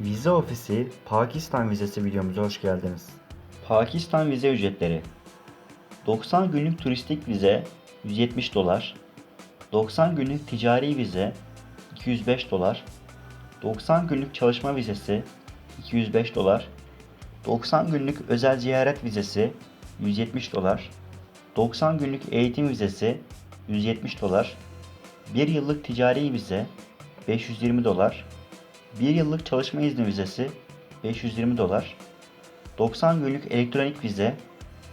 Vize Ofisi Pakistan vizesi videomuza hoş geldiniz. Pakistan vize ücretleri 90 günlük turistik vize 170 dolar 90 günlük ticari vize 205 dolar 90 günlük çalışma vizesi 205 dolar 90 günlük özel ziyaret vizesi 170 dolar 90 günlük eğitim vizesi 170 dolar 1 yıllık ticari vize 520 dolar 1 yıllık çalışma izni vizesi 520 dolar 90 günlük elektronik vize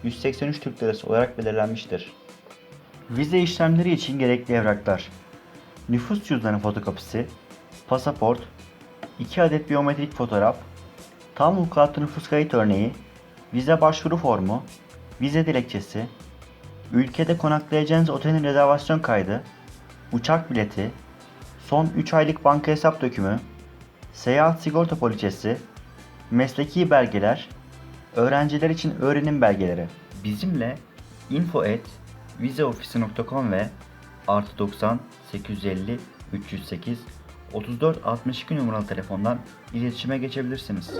183 Türk Lirası olarak belirlenmiştir. Vize işlemleri için gerekli evraklar Nüfus cüzdanı fotokopisi Pasaport 2 adet biyometrik fotoğraf Tam vukuatlı nüfus kayıt örneği Vize başvuru formu Vize dilekçesi Ülkede konaklayacağınız otelin rezervasyon kaydı Uçak bileti Son 3 aylık banka hesap dökümü Seyahat sigorta poliçesi Mesleki belgeler Öğrenciler için öğrenim belgeleri. Bizimle info at vizeofisi.com ve artı 90 850 308 34 62 numaralı telefondan iletişime geçebilirsiniz.